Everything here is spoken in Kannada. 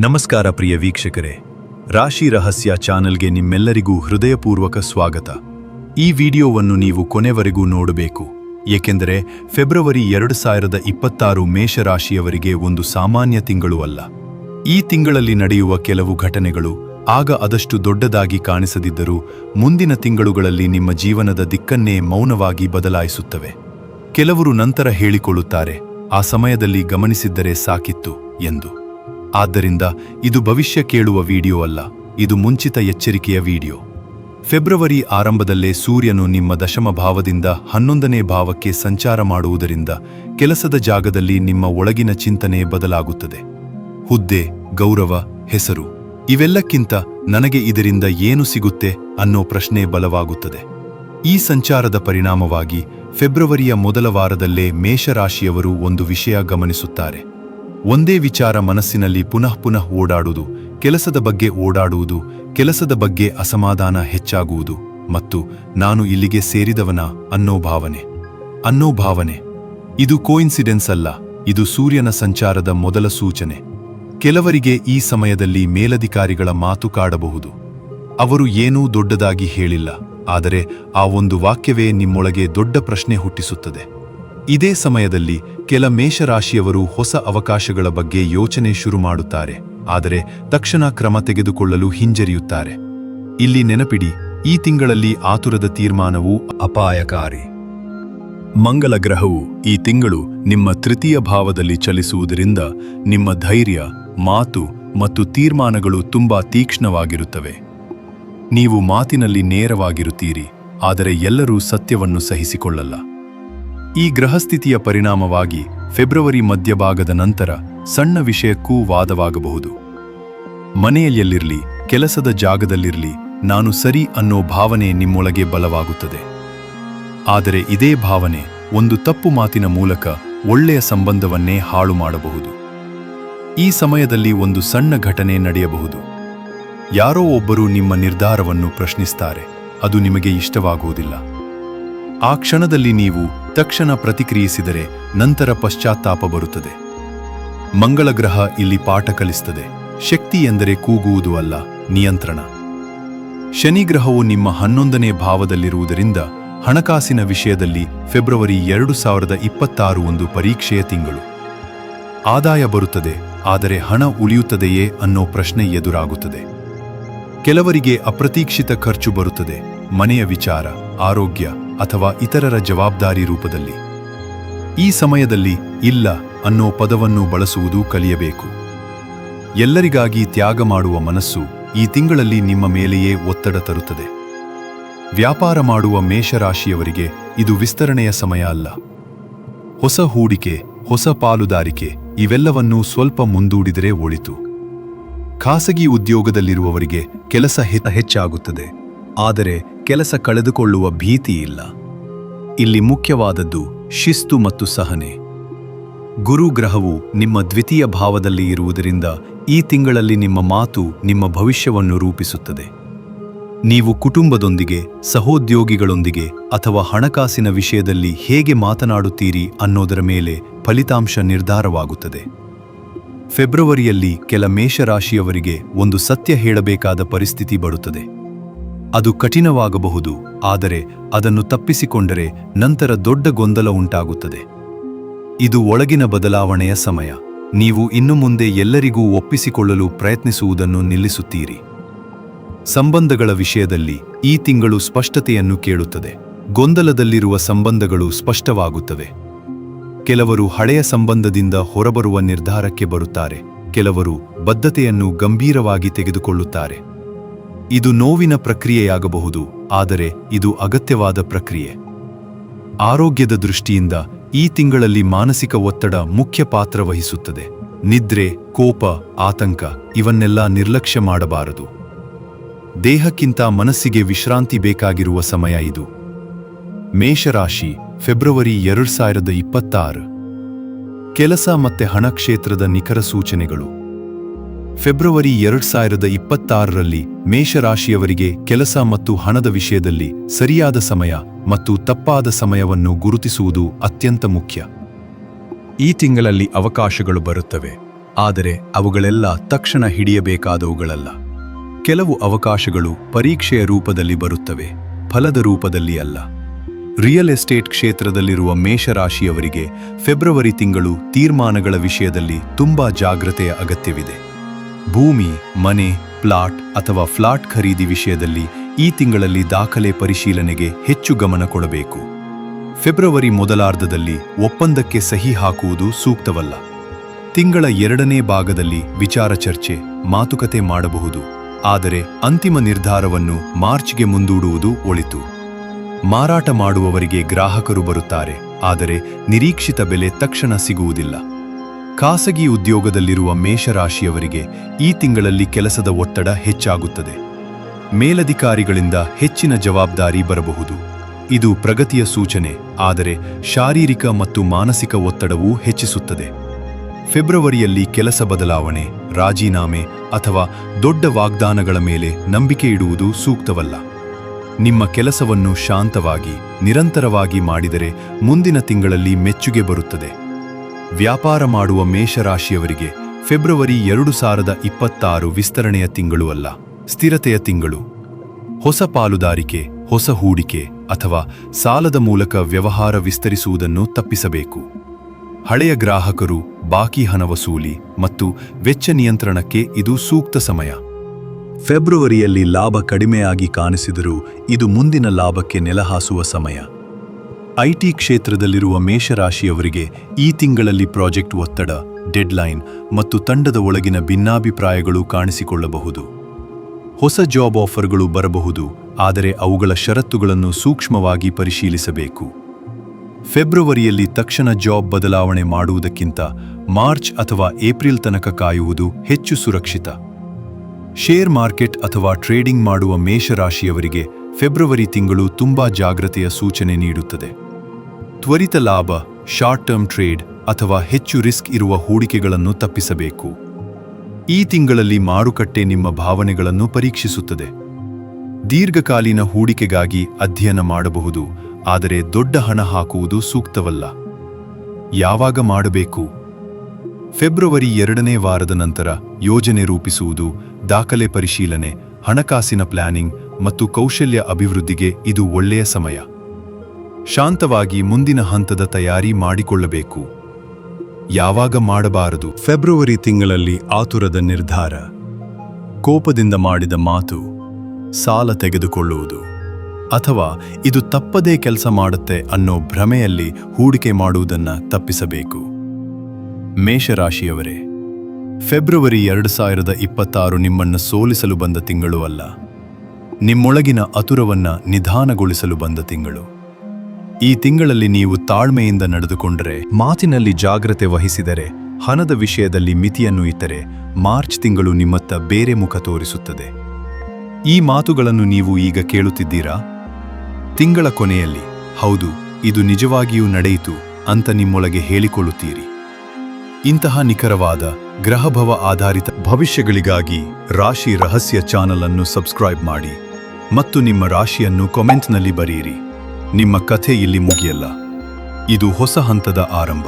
ನಮಸ್ಕಾರ ಪ್ರಿಯ ವೀಕ್ಷಕರೇ. ರಾಶಿ ರಹಸ್ಯ ಚಾನೆಲ್ಗೆ ನಿಮ್ಮೆಲ್ಲರಿಗೂ ಹೃದಯಪೂರ್ವಕ ಸ್ವಾಗತ. ಈ ವಿಡಿಯೋವನ್ನು ನೀವು ಕೊನೆವರೆಗೂ ನೋಡಬೇಕು. ಏಕೆಂದರೆ ಫೆಬ್ರವರಿ ಎರಡು ಸಾವಿರದ ಇಪ್ಪತ್ತಾರು ಮೇಷರಾಶಿಯವರಿಗೆ ಒಂದು ಸಾಮಾನ್ಯ ತಿಂಗಳು ಅಲ್ಲ. ಈ ತಿಂಗಳಲ್ಲಿ ನಡೆಯುವ ಕೆಲವು ಘಟನೆಗಳು ಆಗ ಅದಷ್ಟು ದೊಡ್ಡದಾಗಿ ಕಾಣಿಸದಿದ್ದರೂ ಮುಂದಿನ ತಿಂಗಳುಗಳಲ್ಲಿ ನಿಮ್ಮ ಜೀವನದ ದಿಕ್ಕನ್ನೇ ಮೌನವಾಗಿ ಬದಲಾಯಿಸುತ್ತವೆ. ಕೆಲವರು ನಂತರ ಹೇಳಿಕೊಳ್ಳುತ್ತಾರೆ, ಆ ಸಮಯದಲ್ಲಿ ಗಮನಿಸಿದ್ದರೆ ಸಾಕಿತ್ತು, ಎಂದು. ಆದ್ದರಿಂದ ಇದು ಭವಿಷ್ಯ ಕೇಳುವ ವಿಡಿಯೋ ಅಲ್ಲ, ಇದು ಮುಂಚಿತ ಎಚ್ಚರಿಕೆಯ ವಿಡಿಯೋ. ಫೆಬ್ರವರಿ ಆರಂಭದಲ್ಲೇ ಸೂರ್ಯನು ನಿಮ್ಮ ದಶಮ ಭಾವದಿಂದ ಹನ್ನೊಂದನೇ ಭಾವಕ್ಕೆ ಸಂಚಾರ ಮಾಡುವುದರಿಂದ ಕೆಲಸದ ಜಾಗದಲ್ಲಿ ನಿಮ್ಮ ಒಳಗಿನ ಚಿಂತನೆ ಬದಲಾಗುತ್ತದೆ. ಹುದ್ದೆ, ಗೌರವ, ಹೆಸರು, ಇವೆಲ್ಲಕ್ಕಿಂತ ನನಗೆ ಇದರಿಂದ ಏನು ಸಿಗುತ್ತೆ ಅನ್ನೋ ಪ್ರಶ್ನೆ ಬಲವಾಗುತ್ತದೆ. ಈ ಸಂಚಾರದ ಪರಿಣಾಮವಾಗಿ ಫೆಬ್ರವರಿಯ ಮೊದಲ ವಾರದಲ್ಲೇ ಮೇಷರಾಶಿಯವರು ಒಂದು ವಿಷಯ ಗಮನಿಸುತ್ತಾರೆ. ಒಂದೇ ವಿಚಾರ ಮನಸ್ಸಿನಲ್ಲಿ ಪುನಃ ಪುನಃ ಓಡಾಡುವುದು, ಕೆಲಸದ ಬಗ್ಗೆ ಓಡಾಡುವುದು, ಕೆಲಸದ ಬಗ್ಗೆ ಅಸಮಾಧಾನ ಹೆಚ್ಚಾಗುವುದು. ಮತ್ತು ನಾನು ಇಲ್ಲಿಗೆ ಸೇರಿದವನ ಅನ್ನೋ ಭಾವನೆ. ಅನ್ನೋ ಭಾವನೆ. ಇದು ಕೋಇನ್ಸಿಡೆನ್ಸ್ ಅಲ್ಲ, ಇದು ಸೂರ್ಯನ ಸಂಚಾರದ ಮೊದಲ ಸೂಚನೆ. ಕೆಲವರಿಗೆ ಈ ಸಮಯದಲ್ಲಿ ಮೇಲಧಿಕಾರಿಗಳ ಮಾತು ಕಾಡಬಹುದು. ಅವರು ಏನೂ ದೊಡ್ಡದಾಗಿ ಹೇಳಿಲ್ಲ, ಆದರೆ ಆ ಒಂದು ವಾಕ್ಯವೇ ನಿಮ್ಮೊಳಗೆ ದೊಡ್ಡ ಪ್ರಶ್ನೆ ಹುಟ್ಟಿಸುತ್ತದೆ. ಇದೇ ಸಮಯದಲ್ಲಿ ಕೆಲ ಮೇಷರಾಶಿಯವರು ಹೊಸ ಅವಕಾಶಗಳ ಬಗ್ಗೆ ಯೋಚನೆ ಶುರು ಮಾಡುತ್ತಾರೆ, ಆದರೆ ತಕ್ಷಣ ಕ್ರಮ ತೆಗೆದುಕೊಳ್ಳಲು ಹಿಂಜರಿಯುತ್ತಾರೆ. ಇಲ್ಲಿ ನೆನಪಿಡಿ, ಈ ತಿಂಗಳಲ್ಲಿ ಆತುರದ ತೀರ್ಮಾನವು ಅಪಾಯಕಾರಿ. ಮಂಗಲ ಗ್ರಹವು ಈ ತಿಂಗಳು ನಿಮ್ಮ ತೃತೀಯ ಭಾವದಲ್ಲಿ ಚಲಿಸುವುದರಿಂದ ನಿಮ್ಮ ಧೈರ್ಯ, ಮಾತು ಮತ್ತು ತೀರ್ಮಾನಗಳು ತುಂಬಾ ತೀಕ್ಷ್ಣವಾಗಿರುತ್ತವೆ. ನೀವು ಮಾತಿನಲ್ಲಿ ನೇರವಾಗಿರುತ್ತೀರಿ, ಆದರೆ ಎಲ್ಲರೂ ಸತ್ಯವನ್ನು ಸಹಿಸಿಕೊಳ್ಳಲ್ಲ. ಈ ಗ್ರಹಸ್ಥಿತಿಯ ಪರಿಣಾಮವಾಗಿ ಫೆಬ್ರವರಿ ಮಧ್ಯಭಾಗದ ನಂತರ ಸಣ್ಣ ವಿಷಯಕ್ಕೂ ವಾದವಾಗಬಹುದು. ಮನೆಯಲ್ಲಿರಲಿ, ಕೆಲಸದ ಜಾಗದಲ್ಲಿರಲಿ ನಾನು ಸರಿ ಅನ್ನೋ ಭಾವನೆ ನಿಮ್ಮೊಳಗೆ ಬಲವಾಗುತ್ತದೆ. ಆದರೆ ಇದೇ ಭಾವನೆ ಒಂದು ತಪ್ಪು ಮಾತಿನ ಮೂಲಕ ಒಳ್ಳೆಯ ಸಂಬಂಧವನ್ನೇ ಹಾಳು ಮಾಡಬಹುದು. ಈ ಸಮಯದಲ್ಲಿ ಒಂದು ಸಣ್ಣ ಘಟನೆ ನಡೆಯಬಹುದು. ಯಾರೋ ಒಬ್ಬರು ನಿಮ್ಮ ನಿರ್ಧಾರವನ್ನು ಪ್ರಶ್ನಿಸ್ತಾರೆ, ಅದು ನಿಮಗೆ ಇಷ್ಟವಾಗುವುದಿಲ್ಲ. ಆ ಕ್ಷಣದಲ್ಲಿ ನೀವು ತಕ್ಷಣ ಪ್ರತಿಕ್ರಿಯಿಸಿದರೆ ನಂತರ ಪಶ್ಚಾತ್ತಾಪ ಬರುತ್ತದೆ. ಮಂಗಳ ಗ್ರಹ ಇಲ್ಲಿ ಪಾಠ ಕಲಿಸುತ್ತದೆ ಶಕ್ತಿ ಎಂದರೆ ಕೂಗುವುದು ಅಲ್ಲ, ನಿಯಂತ್ರಣ. ಶನಿ ಗ್ರಹವು ನಿಮ್ಮ ಹನ್ನೊಂದನೇ ಭಾವದಲ್ಲಿರುವುದರಿಂದ ಹಣಕಾಸಿನ ವಿಷಯದಲ್ಲಿ ಫೆಬ್ರವರಿ ಎರಡು ಸಾವಿರದ ಇಪ್ಪತ್ತಾರು ಒಂದು ಪರೀಕ್ಷೆಯ ತಿಂಗಳು. ಆದಾಯ ಬರುತ್ತದೆ, ಆದರೆ ಹಣ ಉಳಿಯುತ್ತದೆಯೇ ಅನ್ನೋ ಪ್ರಶ್ನೆ ಎದುರಾಗುತ್ತದೆ. ಕೆಲವರಿಗೆ ಅಪ್ರತೀಕ್ಷಿತ ಖರ್ಚು ಬರುತ್ತದೆ, ಮನೆಯ ವಿಚಾರ, ಆರೋಗ್ಯ ಅಥವಾ ಇತರರ ಜವಾಬ್ದಾರಿ ರೂಪದಲ್ಲಿ. ಈ ಸಮಯದಲ್ಲಿ ಇಲ್ಲ ಅನ್ನೋ ಪದವನ್ನು ಬಳಸುವುದು ಕಲಿಯಬೇಕು. ಎಲ್ಲರಿಗಾಗಿ ತ್ಯಾಗ ಮಾಡುವ ಮನಸ್ಸು ಈ ತಿಂಗಳಲ್ಲಿ ನಿಮ್ಮ ಮೇಲೆಯೇ ಒತ್ತಡ ತರುತ್ತದೆ. ವ್ಯಾಪಾರ ಮಾಡುವ ಮೇಷರಾಶಿಯವರಿಗೆ ಇದು ವಿಸ್ತರಣೆಯ ಸಮಯ ಅಲ್ಲ. ಹೊಸ ಹೂಡಿಕೆ, ಹೊಸ ಪಾಲುದಾರಿಕೆ ಇವೆಲ್ಲವನ್ನೂ ಸ್ವಲ್ಪ ಮುಂದೂಡಿದರೆ ಒಳಿತು. ಖಾಸಗಿ ಉದ್ಯೋಗದಲ್ಲಿರುವವರಿಗೆ ಕೆಲಸ ಹಿತ ಹೆಚ್ಚಾಗುತ್ತದೆ. ಆದರೆ ಕೆಲಸ ಕಳೆದುಕೊಳ್ಳುವ ಭೀತಿ ಇಲ್ಲ. ಇಲ್ಲಿ ಮುಖ್ಯವಾದದ್ದು ಶಿಸ್ತು ಮತ್ತು ಸಹನೆ. ಗುರು ಗ್ರಹವು ನಿಮ್ಮ ದ್ವಿತೀಯ ಭಾವದಲ್ಲಿ ಇರುವುದರಿಂದ ಈ ತಿಂಗಳಲ್ಲಿ ನಿಮ್ಮ ಮಾತು ನಿಮ್ಮ ಭವಿಷ್ಯವನ್ನು ರೂಪಿಸುತ್ತದೆ. ನೀವು ಕುಟುಂಬದೊಂದಿಗೆ, ಸಹೋದ್ಯೋಗಿಗಳೊಂದಿಗೆ ಅಥವಾ ಹಣಕಾಸಿನ ವಿಷಯದಲ್ಲಿ ಹೇಗೆ ಮಾತನಾಡುತ್ತೀರಿ ಅನ್ನೋದರ ಮೇಲೆ ಫಲಿತಾಂಶ ನಿರ್ಧಾರವಾಗುತ್ತದೆ. ಫೆಬ್ರವರಿಯಲ್ಲಿ ಕೆಲ ಮೇಷರಾಶಿಯವರಿಗೆ ಒಂದು ಸತ್ಯ ಹೇಳಬೇಕಾದ ಪರಿಸ್ಥಿತಿ ಬರುತ್ತದೆ. ಅದು ಕಠಿಣವಾಗಬಹುದು, ಆದರೆ ಅದನ್ನು ತಪ್ಪಿಸಿಕೊಂಡರೆ ನಂತರ ದೊಡ್ಡ ಗೊಂದಲ ಉಂಟಾಗುತ್ತದೆ. ಇದು ಒಳಗಿನ ಬದಲಾವಣೆಯ ಸಮಯ. ನೀವು ಇನ್ನು ಮುಂದೆ ಎಲ್ಲರಿಗೂ ಒಪ್ಪಿಸಿಕೊಳ್ಳಲು ಪ್ರಯತ್ನಿಸುವುದನ್ನು ನಿಲ್ಲಿಸುತ್ತೀರಿ. ಸಂಬಂಧಗಳ ವಿಷಯದಲ್ಲಿ ಈ ತಿಂಗಳು ಸ್ಪಷ್ಟತೆಯನ್ನು ಕೇಳುತ್ತದೆ. ಗೊಂದಲದಲ್ಲಿರುವ ಸಂಬಂಧಗಳು ಸ್ಪಷ್ಟವಾಗುತ್ತವೆ. ಕೆಲವರು ಹಳೆಯ ಸಂಬಂಧದಿಂದ ಹೊರಬರುವ ನಿರ್ಧಾರಕ್ಕೆ ಬರುತ್ತಾರೆ. ಕೆಲವರು ಬದ್ಧತೆಯನ್ನು ಗಂಭೀರವಾಗಿ ತೆಗೆದುಕೊಳ್ಳುತ್ತಾರೆ. ಇದು ನೋವಿನ ಪ್ರಕ್ರಿಯೆಯಾಗಬಹುದು, ಆದರೆ ಇದು ಅಗತ್ಯವಾದ ಪ್ರಕ್ರಿಯೆ. ಆರೋಗ್ಯದ ದೃಷ್ಟಿಯಿಂದ ಈ ತಿಂಗಳಲ್ಲಿ ಮಾನಸಿಕ ಒತ್ತಡ ಮುಖ್ಯ ಪಾತ್ರ ವಹಿಸುತ್ತದೆ. ನಿದ್ರೆ, ಕೋಪ, ಆತಂಕ ಇವನ್ನೆಲ್ಲ ನಿರ್ಲಕ್ಷ್ಯ ಮಾಡಬಾರದು. ದೇಹಕ್ಕಿಂತ ಮನಸ್ಸಿಗೆ ವಿಶ್ರಾಂತಿ ಬೇಕಾಗಿರುವ ಸಮಯ ಇದು. ಮೇಷರಾಶಿ, ಫೆಬ್ರವರಿ ಎರಡು ಸಾವಿರದ ಇಪ್ಪತ್ತಾರು. ಕೆಲಸ ಮತ್ತೆ ಹಣ ಕ್ಷೇತ್ರದ ನಿಖರ ಸೂಚನೆಗಳು. ಫೆಬ್ರವರಿ ಎರಡು ಸಾವಿರದ ಇಪ್ಪತ್ತಾರರಲ್ಲಿ ಮೇಷರಾಶಿಯವರಿಗೆ ಕೆಲಸ ಮತ್ತು ಹಣದ ವಿಷಯದಲ್ಲಿ ಸರಿಯಾದ ಸಮಯ ಮತ್ತು ತಪ್ಪಾದ ಸಮಯವನ್ನು ಗುರುತಿಸುವುದು ಅತ್ಯಂತ ಮುಖ್ಯ. ಈ ತಿಂಗಳಲ್ಲಿ ಅವಕಾಶಗಳು ಬರುತ್ತವೆ, ಆದರೆ ಅವುಗಳೆಲ್ಲ ತಕ್ಷಣ ಹಿಡಿಯಬೇಕಾದವುಗಳಲ್ಲ. ಕೆಲವು ಅವಕಾಶಗಳು ಪರೀಕ್ಷೆಯ ರೂಪದಲ್ಲಿ ಬರುತ್ತವೆ, ಫಲದ ರೂಪದಲ್ಲಿ ಅಲ್ಲ. ರಿಯಲ್ ಎಸ್ಟೇಟ್ ಕ್ಷೇತ್ರದಲ್ಲಿರುವ ಮೇಷರಾಶಿಯವರಿಗೆ ಫೆಬ್ರವರಿ ತಿಂಗಳು ತೀರ್ಮಾನಗಳ ವಿಷಯದಲ್ಲಿ ತುಂಬಾ ಜಾಗ್ರತೆಯ ಅಗತ್ಯವಿದೆ. ಭೂಮಿ, ಮನೆ, ಪ್ಲಾಟ್ ಅಥವಾ ಫ್ಲಾಟ್ ಖರೀದಿ ವಿಷಯದಲ್ಲಿ ಈ ತಿಂಗಳಲ್ಲಿ ದಾಖಲೆ ಪರಿಶೀಲನೆಗೆ ಹೆಚ್ಚು ಗಮನ ಕೊಡಬೇಕು. ಫೆಬ್ರವರಿ ಮೊದಲಾರ್ಧದಲ್ಲಿ ಒಪ್ಪಂದಕ್ಕೆ ಸಹಿ ಹಾಕುವುದು ಸೂಕ್ತವಲ್ಲ. ತಿಂಗಳ ಎರಡನೇ ಭಾಗದಲ್ಲಿ ವಿಚಾರ ಚರ್ಚೆ, ಮಾತುಕತೆ ಮಾಡಬಹುದು. ಆದರೆ ಅಂತಿಮ ನಿರ್ಧಾರವನ್ನು ಮಾರ್ಚ್ಗೆ ಮುಂದೂಡುವುದು ಒಳಿತು. ಮಾರಾಟ ಮಾಡುವವರಿಗೆ ಗ್ರಾಹಕರು ಬರುತ್ತಾರೆ, ಆದರೆ ನಿರೀಕ್ಷಿತ ಬೆಲೆ ತಕ್ಷಣ ಸಿಗುವುದಿಲ್ಲ. ಖಾಸಗಿ ಉದ್ಯೋಗದಲ್ಲಿರುವ ಮೇಷರಾಶಿಯವರಿಗೆ ಈ ತಿಂಗಳಲ್ಲಿ ಕೆಲಸದ ಒತ್ತಡ ಹೆಚ್ಚಾಗುತ್ತದೆ. ಮೇಲಧಿಕಾರಿಗಳಿಂದ ಹೆಚ್ಚಿನ ಜವಾಬ್ದಾರಿ ಬರಬಹುದು. ಇದು ಪ್ರಗತಿಯ ಸೂಚನೆ, ಆದರೆ ಶಾರೀರಿಕ ಮತ್ತು ಮಾನಸಿಕ ಒತ್ತಡವೂ ಹೆಚ್ಚಿಸುತ್ತದೆ. ಫೆಬ್ರವರಿಯಲ್ಲಿ ಕೆಲಸ ಬದಲಾವಣೆ, ರಾಜೀನಾಮೆ ಅಥವಾ ದೊಡ್ಡ ವಾಗ್ದಾನಗಳ ಮೇಲೆ ನಂಬಿಕೆ ಇಡುವುದು ಸೂಕ್ತವಲ್ಲ. ನಿಮ್ಮ ಕೆಲಸವನ್ನು ಶಾಂತವಾಗಿ, ನಿರಂತರವಾಗಿ ಮಾಡಿದರೆ ಮುಂದಿನ ತಿಂಗಳಲ್ಲಿ ಮೆಚ್ಚುಗೆ ಬರುತ್ತದೆ. ವ್ಯಾಪಾರ ಮಾಡುವ ಮೇಷರಾಶಿಯವರಿಗೆ ಫೆಬ್ರವರಿ ಎರಡು ಸಾವಿರದ ಇಪ್ಪತ್ತಾರು ವಿಸ್ತರಣೆಯ ತಿಂಗಳು ಅಲ್ಲ, ಸ್ಥಿರತೆಯ ತಿಂಗಳು. ಹೊಸ ಪಾಲುದಾರಿಕೆ, ಹೊಸ ಹೂಡಿಕೆ ಅಥವಾ ಸಾಲದ ಮೂಲಕ ವ್ಯವಹಾರ ವಿಸ್ತರಿಸುವುದನ್ನು ತಪ್ಪಿಸಬೇಕು. ಹಳೆಯ ಗ್ರಾಹಕರು ಬಾಕಿ ಹಣ ವಸೂಲಿ ಮತ್ತು ವೆಚ್ಚ ನಿಯಂತ್ರಣಕ್ಕೆ ಇದು ಸೂಕ್ತ ಸಮಯ. ಫೆಬ್ರವರಿಯಲ್ಲಿ ಲಾಭ ಕಡಿಮೆಯಾಗಿ ಕಾಣಿಸಿದರೂ ಇದು ಮುಂದಿನ ಲಾಭಕ್ಕೆ ನೆಲಹಾಸುವ ಸಮಯ. ಐಟಿ ಕ್ಷೇತ್ರದಲ್ಲಿರುವ ಮೇಷರಾಶಿಯವರಿಗೆ ಈ ತಿಂಗಳಲ್ಲಿ ಪ್ರಾಜೆಕ್ಟ್ ಒತ್ತಡ, ಡೆಡ್ಲೈನ್ ಮತ್ತು ತಂಡದ ಒಳಗಿನ ಭಿನ್ನಾಭಿಪ್ರಾಯಗಳು ಕಾಣಿಸಿಕೊಳ್ಳಬಹುದು. ಹೊಸ ಜಾಬ್ ಆಫರ್ಗಳು ಬರಬಹುದು, ಆದರೆ ಅವುಗಳ ಷರತ್ತುಗಳನ್ನು ಸೂಕ್ಷ್ಮವಾಗಿ ಪರಿಶೀಲಿಸಬೇಕು. ಫೆಬ್ರವರಿಯಲ್ಲಿ ತಕ್ಷಣ ಜಾಬ್ ಬದಲಾವಣೆ ಮಾಡುವುದಕ್ಕಿಂತ ಮಾರ್ಚ್ ಅಥವಾ ಏಪ್ರಿಲ್ ತನಕ ಕಾಯುವುದು ಹೆಚ್ಚು ಸುರಕ್ಷಿತ. ಶೇರ್ ಮಾರ್ಕೆಟ್ ಅಥವಾ ಟ್ರೇಡಿಂಗ್ ಮಾಡುವ ಮೇಷರಾಶಿಯವರಿಗೆ ಫೆಬ್ರವರಿ ತಿಂಗಳು ತುಂಬಾ ಜಾಗ್ರತೆಯ ಸೂಚನೆ ನೀಡುತ್ತದೆ. ತ್ವರಿತ ಲಾಭ ಶಾರ್ಟ್ ಟರ್ಮ್ ಟ್ರೇಡ್ ಅಥವಾ ಹೆಚ್ಚು ರಿಸ್ಕ್ ಇರುವ ಹೂಡಿಕೆಗಳನ್ನು ತಪ್ಪಿಸಬೇಕು. ಈ ತಿಂಗಳಲ್ಲಿ ಮಾರುಕಟ್ಟೆ ನಿಮ್ಮ ಭಾವನೆಗಳನ್ನು ಪರೀಕ್ಷಿಸುತ್ತದೆ. ದೀರ್ಘಕಾಲೀನ ಹೂಡಿಕೆಗಾಗಿ ಅಧ್ಯಯನ ಮಾಡಬಹುದು, ಆದರೆ ದೊಡ್ಡ ಹಣ ಹಾಕುವುದು ಸೂಕ್ತವಲ್ಲ. ಯಾವಾಗ ಮಾಡಬೇಕು? ಫೆಬ್ರವರಿ ಎರಡನೇ ವಾರದ ನಂತರ ಯೋಜನೆ ರೂಪಿಸುವುದು, ದಾಖಲೆ ಪರಿಶೀಲನೆ, ಹಣಕಾಸಿನ ಪ್ಲಾನಿಂಗ್ ಮತ್ತು ಕೌಶಲ್ಯ ಅಭಿವೃದ್ಧಿಗೆ ಇದು ಒಳ್ಳೆಯ ಸಮಯ. ಶಾಂತವಾಗಿ ಮುಂದಿನ ಹಂತದ ತಯಾರಿ ಮಾಡಿಕೊಳ್ಳಬೇಕು. ಯಾವಾಗ ಮಾಡಬಾರದು? ಫೆಬ್ರವರಿ ತಿಂಗಳಲ್ಲಿ ಆತುರದ ನಿರ್ಧಾರ. ಕೋಪದಿಂದ ಮಾಡಿದ ಮಾತು ಸಾಲ ತೆಗೆದುಕೊಳ್ಳುವುದು. ಅಥವಾ ಇದು ತಪ್ಪದೇ ಕೆಲಸ ಮಾಡುತ್ತೆ ಅನ್ನೋ ಭ್ರಮೆಯಲ್ಲಿ ಹೂಡಿಕೆ ಮಾಡುವುದನ್ನ ತಪ್ಪಿಸಬೇಕು. ಮೇಷರಾಶಿಯವರೇ, ಫೆಬ್ರವರಿ ಎರಡು ಸಾವಿರದ ಇಪ್ಪತ್ತಾರು ನಿಮ್ಮನ್ನು ಸೋಲಿಸಲು ಬಂದ ತಿಂಗಳು ಅಲ್ಲ. ನಿಮ್ಮೊಳಗಿನ ಅತುರವನ್ನು ನಿಧಾನಗೊಳಿಸಲು ಬಂದ ತಿಂಗಳು. ಈ ತಿಂಗಳಲ್ಲಿ ನೀವು ತಾಳ್ಮೆಯಿಂದ ನಡೆದುಕೊಂಡರೆ, ಮಾತಿನಲ್ಲಿ ಜಾಗ್ರತೆ ವಹಿಸಿದರೆ, ಹಣದ ವಿಷಯದಲ್ಲಿ ಮಿತಿಯನ್ನು ಇಟ್ಟರೆ, ಮಾರ್ಚ್ ತಿಂಗಳು ನಿಮ್ಮತ್ತ ಬೇರೆ ಮುಖ ತೋರಿಸುತ್ತದೆ. ಈ ಮಾತುಗಳನ್ನು ನೀವು ಈಗ ಕೇಳುತ್ತಿದ್ದೀರಾ? ತಿಂಗಳ ಕೊನೆಯಲ್ಲಿ, ಹೌದು, ಇದು ನಿಜವಾಗಿಯೂ ನಡೆಯಿತು ಅಂತ ನಿಮ್ಮೊಳಗೆ ಹೇಳಿಕೊಳ್ಳುತ್ತೀರಿ. ಇಂತಹ ನಿಖರವಾದ, ಗ್ರಹಭವ ಆಧಾರಿತ ಭವಿಷ್ಯಗಳಿಗಾಗಿ ರಾಶಿ ರಹಸ್ಯ ಚಾನಲ್ ಅನ್ನು ಸಬ್ಸ್ಕ್ರೈಬ್ ಮಾಡಿ ಮತ್ತು ನಿಮ್ಮ ರಾಶಿಯನ್ನು ಕಾಮೆಂಟ್ನಲ್ಲಿ ಬರೆಯಿರಿ. ನಿಮ್ಮ ಕಥೆ ಇಲ್ಲಿ ಮುಗಿಯಲ್ಲ. ಇದು ಹೊಸ ಹಂತದ ಆರಂಭ.